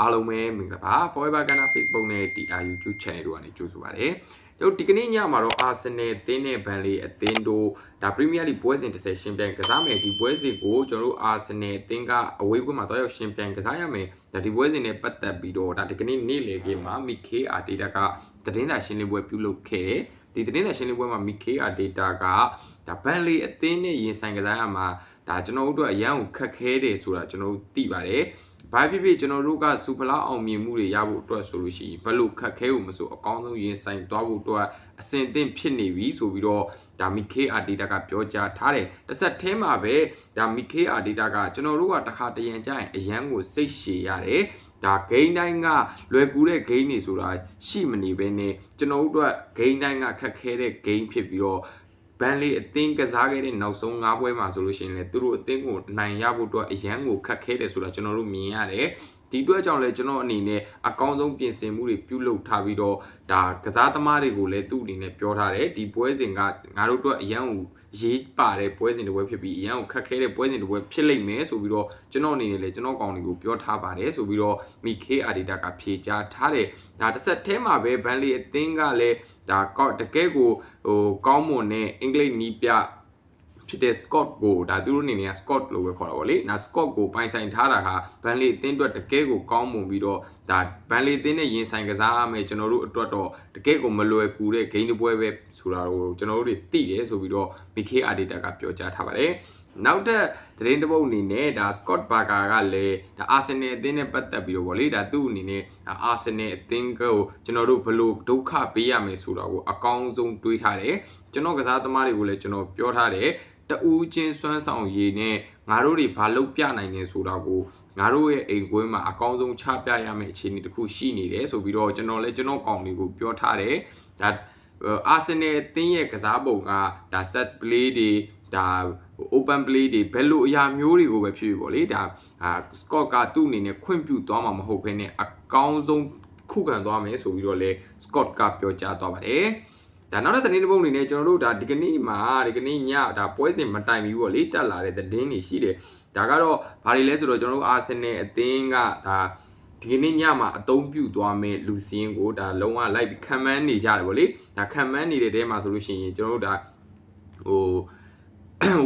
အားလုံးပဲမင်္ဂလာပါ Forever Ghana Facebook နဲ့ TR YouTube Channel တို့ကနေကြိုဆိုပါရစေကျွန်တော်ဒီကနေ့ညမှာတော့ Arsenal အသင်းနဲ့ Burnley အသင်းတို့ဒါ Premier League ပွဲစဉ်30ရှင်ပြိုင်ကစားမယ်ဒီပွဲစဉ်ကိုကျွန်တော်တို့ Arsenal အသင်းကအဝေးကွင်းမှာတော့ရောက်ရှင်ပြိုင်ကစားရမယ်ဒါဒီပွဲစဉ်နဲ့ပတ်သက်ပြီးတော့ဒါဒီကနေ့နေ့လည်ခင်းမှာ Mikel Arteta ကသတင်းစာရှင်းလင်းပွဲပြုလုပ်ခဲ့တယ်ဒီသတင်းစာရှင်းလင်းပွဲမှာ Mikel Arteta ကဒါ Burnley အသင်းနဲ့ရင်ဆိုင်ကစားရမှာဒါကျွန်တော်တို့အတွက်အရန်ကိုခက်ခဲတယ်ဆိုတာကျွန်တော်တို့သိပါတယ် ဘာဖြစ်ဖြစ်ကျွန်တော်တို့ကစူပလာအောင်မြင်မှုတွေရဖို့အတွက်ဆိုလို့ရှိရင်ဘယ်လိုခက်ခဲဖို့မဆိုအကောင်းဆုံးရင်ဆိုင်သွားဖို့အတွက်အဆင်သင့်ဖြစ်နေပြီဆိုပြီးတော့ဒါမီကေအာဒေတာကပြောကြားထားတယ်တစ်ဆက်တည်းမှာပဲဒါမီကေအာဒေတာကကျွန်တော်တို့ကတစ်ခါတရံကြရင်အရန်ကိုစိတ်ရှည်ရတယ်ဒါဂိမ်းတိုင်းကလွယ်ကူတဲ့ဂိမ်းတွေဆိုတာရှိမနေဘဲနဲ့ကျွန်တော်တို့အတွက်ဂိမ်းတိုင်းကခက်ခဲတဲ့ဂိမ်းဖြစ်ပြီးတော့ ဘန်လီအသင်းကစားခဲ့တဲ့နောက်ဆုံး၅ပွဲမှာဆိုလို့ရှိရင်လည်းသူတို့အသင်းကိုနိုင်ရဖို့အတွက်အရန်ကိုခက်ခဲတယ်ဆိုတာကျွန်တော်တို့မြင်ရတယ်ဒီအတွက်ကြောင့်လည်းကျွန်တော်အနေနဲ့အကောင်းဆုံးပြင်ဆင်မှုတွေပြုလုပ်ထားပြီးတော့ဒါကစားသမားတွေကိုလည်းသူ့အနေနဲ့ပြောထားတယ်ဒီပွဲစဉ်ကငါတို့အတွက်အရန်ကိုရေးပါတဲ့ပွဲစဉ်တစ်ပွဲဖြစ်ပြီးအရန်ကိုခက်ခဲတဲ့ပွဲစဉ်တစ်ပွဲဖြစ်လိမ့်မယ်ဆိုပြီးတော့ကျွန်တော်အနေနဲ့လည်းကျွန်တော်ကောင်တွေကိုပြောထားပါတယ်ဆိုပြီးတော့မိခေအာဒီတာကဖြေကြားထားတယ်ဒါတစ်ဆက်တည်းမှာပဲဘန်လီအသင်းကလည်း ဒါကောက်တကယ်ကိုဟိုကောင်းမွန်တဲ့အင်္ဂလိပ်နီးပြဖြစ်တဲ့ Scott ကိုဒါသူတို့အနေနဲ့ Scott လို့ပဲခေါ်တာပေါ့လေ။နာ Scott ကိုပိုင်ဆိုင်ထားတာဟာဘန်လီအသင်းအတွက်တကယ်ကိုကောင်းမွန်ပြီးတော့ဒါဘန်လီအသင်းနဲ့ရင်ဆိုင်ကစားရမယ်ကျွန်တော်တို့အတွက်တော့တကယ်ကိုမလွယ်ကူတဲ့ဂိမ်းတစ်ပွဲပဲဆိုတာကိုကျွန်တော်တို့တွေသိတယ်ဆိုပြီးတော့ Mikel Arteta ကပြောကြားထားပါတယ်။ နောက်ထပ်သတင်းတစ်ပုဒ်အနေနဲ့ဒါ Scott Barker ကလည်းဒါ Arsenal အသင်းနဲ့ပတ်သက်ပြီးတော့ဗောလေဒါသူ့အနေနဲ့ Arsenal အသင်းကိုကျွန်တော်တို့ဘယ်လိုဒုက္ခပေးရမယ်ဆိုတာကိုအကောင်းဆုံးတွေးထားတယ်ကျွန်တော်ကစားသမားတွေကိုလည်းကျွန်တော်ပြောထားတယ်တူးချင်းစွမ်းဆောင်ရည်နဲ့ငါတို့တွေဘာလုပ်ပြနိုင်လဲဆိုတာကိုငါတို့ရဲ့အိမ်ကွင်းမှာအကောင်းဆုံးချပြရမယ့်အခြေအနေတစ်ခုရှိနေတယ်ဆိုပြီးတော့ကျွန်တော်လည်းကျွန်တော်ကောင်တွေကိုပြောထားတယ်ဒါအာဆင်နယ်အသင်းရဲ့ကစားပုံကဒါ set play တွေ ဒါ open play တွေဘယ်လိုအရာမျိုးတွေကိုပဲဖြစ်ဖြစ်ပေါ့လေဒါအာ Scott ကသူ့အနေနဲ့ခွင့်ပြုသွားမှာမဟုတ်ဘဲနဲ့အကောင်းဆုံးခုခံသွားမယ်ဆိုပြီးတော့လေ Scott ကပြောကြားသွားပါတယ်ဒါနောက်တဲ့သတင်းတစ်ပုဒ်အနေနဲ့ကျွန်တော်တို့ဒါဒီကနေ့မှာဒီကနေ့ညဒါပွဲစဉ်မတိုင်ဘူးပေါ့လေတက်လာတဲ့သတင်းတွေရှိတယ်ဒါကတော့ဘာတွေလဲဆိုတော့ကျွန်တော်တို့အာဆင်နယ်အသင်းကဒါဒီကနေ့ညမှာအသုံးပြုသွားမယ်လူစင်းကိုဒါလုံးဝလိုက်ပြီးခံမှန်းနေကြတယ်ဗောလေဒါခံမှန်းနေတဲ့တဲမှာဆိုလို့ရှိရင်ကျွန်တော်တို့ဒါဟို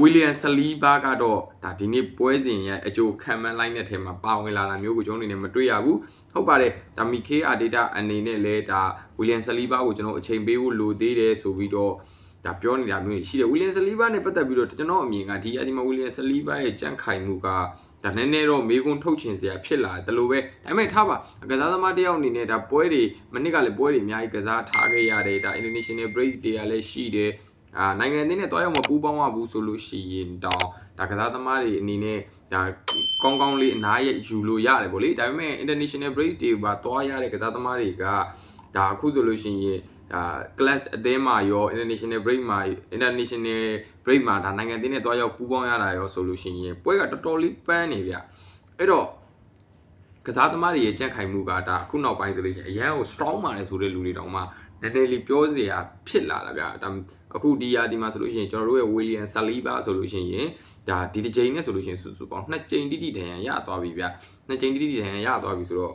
ဝီလီယံဆလီဘာကတော့ဒါဒီနေ့ပွဲစဉ်ရဲ့အကျိုးခံမှန်းလိုက်တဲ့ထဲမှာပါဝင်လာတာမျိုးကိုကျွန်တော်အနေနဲ့မတွေ့ရဘူးဟုတ်ပါတယ်ဒါမီကေအာဒေတာအနေနဲ့လဲဒါဝီလီယံဆလီဘာကိုကျွန်တော်အချိန်ပေးဖို့လိုသေးတယ်ဆိုပြီးတော့ဒါပြောနေတာမျိုးရှိတယ်ဝီလီယံဆလီဘာနဲ့ပတ်သက်ပြီးတော့ကျွန်တော်အမြင်ကဒီအဒီမှာဝီလီယံဆလီဘာရဲ့ကြန့်ခိုင်မှုကဒါနည်းနည်းတော့မေကွန်းထုတ်ချင်စရာဖြစ်လာတယ်လို့ပဲဒါပေမဲ့ထားပါကစားသမားတယောက်အနေနဲ့ဒါပွဲတွေမနစ်ကလည်းပွဲတွေအများကြီးကစားထားခဲ့ရတယ်ဒါ international break တွေကလည်းရှိတယ် အာနိုင်ငံအသင်းနဲ့တွားရောက်မပူးပေါင်းရဘူးဆိုလို့ရှိရင်တောင်ဒါကစားသမားတွေအနေနဲ့ဒါကောင်းကောင်းလေးအနားရယူလို့ရတယ်ဗောလေဒါပေမဲ့ international break တွေပါတွားရတဲ့ကစားသမားတွေကဒါအခုဆိုလို့ရှိရင်ဒါ class အသင်းမှာရော international break မှာ international break မှာဒါနိုင်ငံအသင်းနဲ့တွားရောက်ပူးပေါင်းရတာရောဆိုလို့ရှိရင်ပွဲကတော်တော်လေးပန်းနေဗျအဲ့တော့ကစားသမားတွေရဲ့ကြက်ခိုင်မှုကဒါအခုနောက်ပိုင်းဆိုလို့ရှိရင်အရန်ကို strong ပါလေဆိုတဲ့လူတွေတောင်မှ နည်းနည်းလေးပြောစရာဖြစ်လာတာဗျာဒါအခုဒီယာဒီမှာဆိုလို့ရှိရင်ကျွန်တော်တို့ရဲ့ William Saliba ဆိုလို့ရှိရင်ဒါဒီတစ်ချိန်နဲ့ဆိုလို့ရှိရင်စုစုပေါင်းနှစ်ချိန်တိတိဒဏ်ရာရသွားပြီဗျာနှစ်ချိန်တိတိဒဏ်ရာရသွားပြီဆိုတော့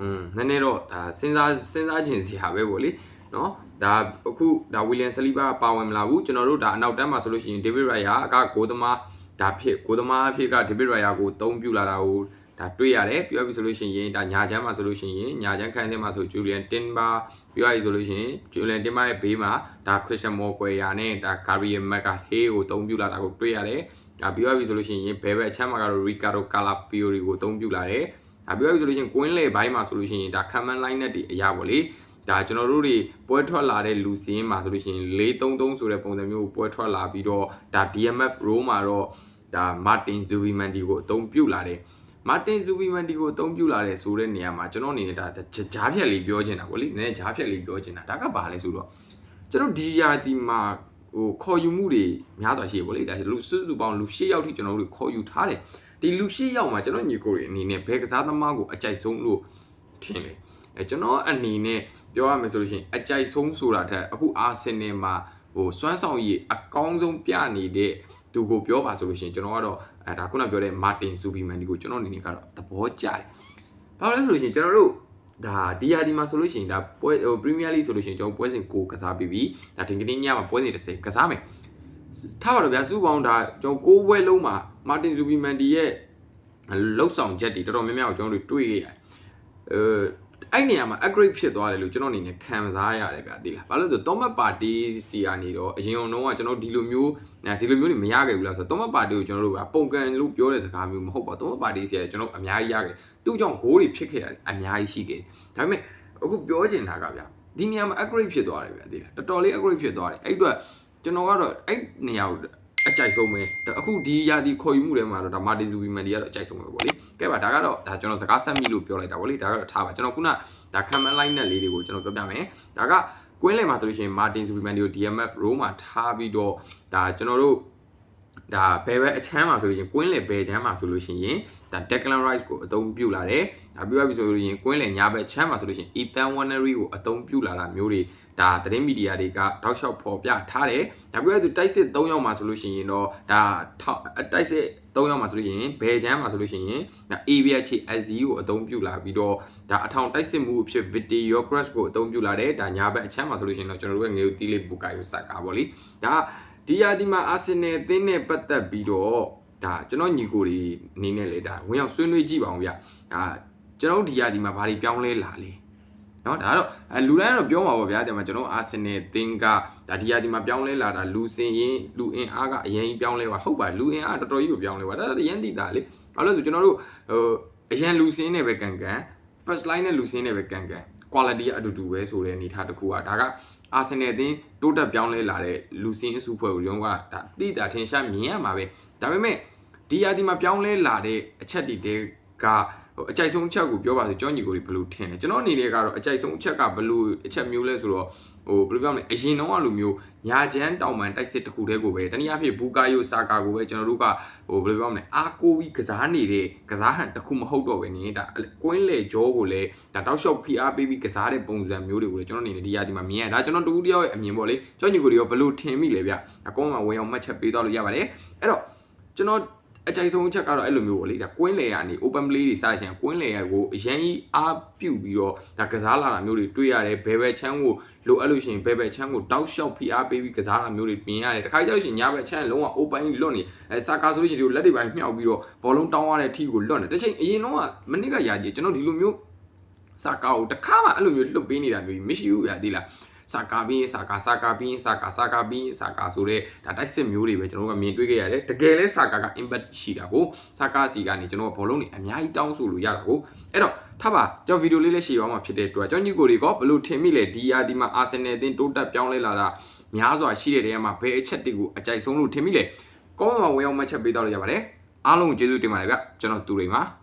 อืมနည်းနည်းတော့ဒါစဉ်းစားစဉ်းစားခြင်းစရာပဲပေါ့လေနော်ဒါအခုဒါ William Saliba ပါဝင်မလာဘူးကျွန်တော်တို့ဒါအနောက်တန်းမှာဆိုလို့ရှိရင် David Raya ကဂိုးသမားဒါဖြစ်ဂိုးသမားအဖြစ်က David Raya ကိုအသုံးပြုလာတာကို ဒါတွေ့ရတယ်ပြောရပြီဆိုလို့ရှိရင်ဒါညာချမ်းမှာဆိုလို့ရှိရင်ညာချမ်းခန်းထဲမှာဆိုဂျူလီယန်တင်ဘာပြောရပြီဆိုလို့ရှိရင်ဂျူလီယန်တင်ဘာရဲ့ဘေးမှာဒါခရစ်စတန်မော်ကွယ်ယာနဲ့ဒါဂါရီယယ်မက်ကဟေးကိုအသုံးပြုလာတာကိုတွေ့ရတယ်ဒါပြောရပြီဆိုလို့ရှိရင်ဘယ်ဘက်အချမ်းမှာကတော့ရီကာဒိုကာလာဖီယိုရီကိုအသုံးပြုလာတယ်ဒါပြောရပြီဆိုလို့ရှိရင်ကွင်းလေဘိုင်းမှာဆိုလို့ရှိရင်ဒါခံမန်လိုင်းနဲ့တွေအရာပေါ့လေဒါကျွန်တော်တို့တွေပွဲထွက်လာတဲ့လူစင်းမှာဆိုလို့ရှိရင်433ဆိုတဲ့ပုံစံမျိုးကိုပွဲထွက်လာပြီးတော့ဒါ DMF row မှာတော့ဒါမာတင်ဇူဗီမန်ဒီကိုအသုံးပြုလာတယ် မာတင်ဇူဗီမန်ဒီကိုအသုံးပြုလာတယ်ဆိုတဲ့နေရာမှာကျွန်တော်အနေနဲ့ဒါဂျားဖြက်လေးပြောချင်တာပေါ့လေနည်းနည်းဂျားဖြက်လေးပြောချင်တာဒါကဘာလဲဆိုတော့ကျွန်တော်ဒီယာတီမှာဟိုခေါ်ယူမှုတွေများစွာရှိရပေါ့လေဒါလူစုစုပေါင်းလူ၈ယောက်ထိကျွန်တော်တို့ခေါ်ယူထားတယ်ဒီလူ၈ယောက်မှာကျွန်တော်ညီကိုတွေအနေနဲ့ဘယ်ကစားသမားကိုအကြိုက်ဆုံးလို့ထင်လဲအဲကျွန်တော်အနေနဲ့ပြောရမယ်ဆိုလို့ရှိရင်အကြိုက်ဆုံးဆိုတာထက်အခုအာဆင်နယ်မှာဟိုစွမ်းဆောင်ရည်အကောင်းဆုံးပြနေတဲ့ သူကိုပြောပါဆိုလို့ရှိရင်ကျွန်တော်ကတော့အဲဒါခုနပြောတဲ့မာတင်ဇူဘီမန်ဒီကိုကျွန်တော်အနေနဲ့ကတော့သဘောကျတယ်။ဘာဘာလို့လဲဆိုလို့ရှိရင်ကျွန်တော်တို့ဒါဒီယာဒီမှာဆိုလို့ရှိရင်ဒါပွဲဟိုပရီးမီးယားလိဆိုလို့ရှိရင်ကျွန်တော်ပွဲစဉ်ကိုကစားပြီးပြီဒါဒီကနေ့ညမှာပွဲစဉ်30ကစားမယ်ထားပါတော့ဗျာစုပေါင်းဒါကျွန်တော်6ပွဲလုံးမှာမာတင်ဇူဘီမန်ဒီရဲ့လှုပ်ဆောင်ချက်တွေတော်တော်များများကိုကျွန်တော်တို့တွေ့ခဲ့ရတယ်အဲ အဲ့နေရာမှာ upgrade ဖြစ်သွားတယ်လို့ကျွန်တော်အနေနဲ့ခံစားရတယ်ဗျာသိလားဘာလို့လဲဆိုတော့ Thomas Party စီကနေတော့အရင်ကတော့ကကျွန်တော်ဒီလိုမျိုးဒီလိုမျိုးတွေမရခဲ့ဘူးလားဆိုတော့ Thomas Party ကိုကျွန်တော်တို့ကပုံကန်လို့ပြောတဲ့စကားမျိုးမဟုတ်ပါဘူး Thomas Party စီကကျွန်တော်အများကြီးရခဲ့သူ့ကြောင့်ဂိုးတွေဖြစ်ခဲ့ရတယ်အများကြီးရှိခဲ့တယ်ဒါပေမဲ့အခုပြောချင်တာကဗျာဒီနေရာမှာ upgrade ဖြစ်သွားတယ်ဗျာသိလားတော်တော်လေး upgrade ဖြစ်သွားတယ်အဲ့အတွက်ကျွန်တော်ကတော့အဲ့နေရာကို အကြိုက်ဆုံးပဲအခုဒီရာဒီခေါ်ယူမှုထဲမှာတော့ဒါမာတီဇူဘီမန်ဒီကတော့အကြိုက်ဆုံးပဲပေါ့လေကဲပါဒါကတော့ဒါကျွန်တော်စကားဆက်မိလို့ပြောလိုက်တာပေါ့လေဒါကတော့ထားပါကျွန်တော်ခုနဒါ comment line နဲ့လေးတွေကိုကျွန်တော်ပြောပြမယ်ဒါကကွင်းလယ်မှာဆိုလို့ရှိရင်မာတင်ဇူဘီမန်ဒီကို DMF row မှာထားပြီးတော့ဒါကျွန်တော်တို့ဒါဘယ်ပဲအချမ်းမှာဆိုလို့ရှိရင်ကွင်းလယ်ဘယ်ချမ်းမှာဆိုလို့ရှိရင် ဒါ Declan Rice ကိုအသုံးပြုလာတယ်ဒါပြောရပြီဆိုလို့ရှိရင်ကွင်းလယ်ညာဘက်ချမ်းမှာဆိုလို့ရှိရင် Ethan Wannery ကိုအသုံးပြုလာတာမျိုးတွေဒါသတင်းမီဒီယာတွေကတောက်လျှောက်ဖော်ပြထားတယ်။ဒါပြောရသူတိုက်စစ်3ယောက်မှာဆိုလို့ရှိရင်တော့ဒါတိုက်စစ်3ယောက်မှာဆိုလို့ရှိရင်ဘယ်ချမ်းမှာဆိုလို့ရှိရင်ဒါ ABH SZ ကိုအသုံးပြုလာပြီးတော့ဒါအထောင်တိုက်စစ်မှုအဖြစ် Video Crash ကိုအသုံးပြုလာတယ်။ဒါညာဘက်အချမ်းမှာဆိုလို့ရှိရင်တော့ကျွန်တော်တို့ရဲ့ငေဦးတီးလေးဘူကာယိုစကာပေါ့လေ။ဒါဒီယာဒီမှာအာဆင်နယ်အသင်းနဲ့ပတ်သက်ပြီးတော့ ဒါကျွန်တော်ညီကိုတွေအနေနဲ့လေဒါဝင်ရောက်ဆွေးနွေးကြည့်ပါအောင်ဗျ။ဒါကျွန်တော်ဒီယာဒီမှာဘာတွေပြောင်းလဲလာလဲ။နော်ဒါကတော့လူတိုင်းတော့ပြောမှာပေါ့ဗျာတဲ့မှာကျွန်တော်အာဆင်နယ်သင်းကဒါဒီယာဒီမှာပြောင်းလဲလာတာလူစင်ရင်လူအင်အားကအရင်ပြောင်းလဲပါဟုတ်ပါလူအင်အားတော်တော်ကြီးကိုပြောင်းလဲပါဒါအရင်တည်တာလေဘာလို့လဲဆိုကျွန်တော်တို့ဟိုအရင်လူစင်းနဲ့ပဲကန်ကန် first line နဲ့လူစင်းနဲ့ပဲကန်ကန် quality အတူတူပဲဆိုတဲ့အနေထားတစ်ခုอ่ะဒါကအာဆင်နယ်အသင်းတိုးတက်ပြောင်းလဲလာတဲ့လူစင်းအစုဖွဲ့ကိုရုံးကဒါတိတာထင်ရှားမြင်ရမှာပဲဒါပေမဲ့ ဒီယာဒီမှာပြောင်းလဲလာတဲ့အချက်တွေတဲကဟိုအကြိုက်ဆုံးအချက်ကိုပြောပါဆိုကျောင်းညီကိုတွေဘယ်လိုထင်လဲကျွန်တော်အနေနဲ့ကတော့အကြိုက်ဆုံးအချက်ကဘယ်လိုအချက်မျိုးလဲဆိုတော့ဟိုဘယ်လိုပြောမလဲအရင်တော့လိုမျိုးညာချမ်းတောင်ပန်တိုက်စစ်တစ်ခုတည်းကိုပဲတနည်းအားဖြင့်ဘူကာယိုဆာကာကိုပဲကျွန်တော်တို့ကဟိုဘယ်လိုပြောမလဲအာကိုပြီးကစားနေတဲ့ကစားဟန်တစ်ခုမဟုတ်တော့ပဲနေဒါကွင်းလေဂျောကိုလည်းဒါတောက်လျှောက်ဖိအားပေးပြီးကစားတဲ့ပုံစံမျိုးတွေကိုလည်းကျွန်တော်အနေနဲ့ဒီရာဒီမှာမြင်ရဒါကျွန်တော်တူတူတယောက်ရဲ့အမြင်ပေါ့လေကျောင်းညီကိုတွေရောဘယ်လိုထင်မိလဲဗျအကောင်းမှာဝင်အောင်မှတ်ချက်ပေးတော့လို့ရပါတယ်အဲ့တော့ကျွန်တော် အကြိုက်ဆုံးအချက်ကတော့အဲ့လိုမျိုးပေါ့လေဒါကွင်းလေကနေ open play တွေစရရှင်ကွင်းလေရကိုအရင်ကြီးအားပြုတ်ပြီးတော့ဒါကစားလာတာမျိုးတွေတွေ့ရတယ်ဘယ်ဘယ်ချမ်းကိုလိုအပ်လို့ရှိရင်ဘယ်ဘယ်ချမ်းကိုတောက်လျှောက်ဖိအားပေးပြီးကစားတာမျိုးတွေပြင်ရတယ်တခါကြလို့ရှိရင်ညာဘက်ချမ်းလုံးဝ open လွတ်နေအဲစာကာဆိုလို့ရှိရင်ဒီလက်တွေပိုင်းမြှောက်ပြီးတော့ဘောလုံးတောင်းရတဲ့အထိကိုလွတ်နေတချိန်အရင်တော့ကမနစ်ကရာကြီးကျွန်တော်ဒီလိုမျိုးစာကာကိုတခါမှအဲ့လိုမျိုးလွတ်ပေးနေတာမျိုးမရှိဘူးဗျာဒီလား စာကာပြီးစာကာစာကာပြီးစာကာစာကာပြီးစာကာဆိုတဲ့ဒါတိုက်စစ်မျိုးတွေပဲကျွန်တော်တို့ကမြင်တွေ့ခဲ့ရတယ်တကယ်လဲစာကာက impact ရှိတာကိုစာကာစီကနေကျွန်တော်ကဘောလုံးတွေအများကြီးတောင်းဆိုလို့ရတာကိုအဲ့တော့ထားပါကျွန်တော်ဗီဒီယိုလေးလေးရှေ့အောင်မှာဖြစ်တဲ့အတွက်ကျွန်တော်ညီကိုတွေကဘယ်လိုထင်မိလဲဒီယာဒီမှာအာဆင်နယ်အသင်းတိုးတက်ပြောင်းလဲလာတာများစွာရှိတဲ့နေရာမှာဘယ်အချက်တွေကိုအကြိုက်ဆုံးလို့ထင်မိလဲကောင်းမှာဝင်အောင်မှတ်ချက်ပေးတော့လို့ရပါတယ်အားလုံးကိုကျေးဇူးတင်ပါတယ်ဗျကျွန်တော်သူတွေပါ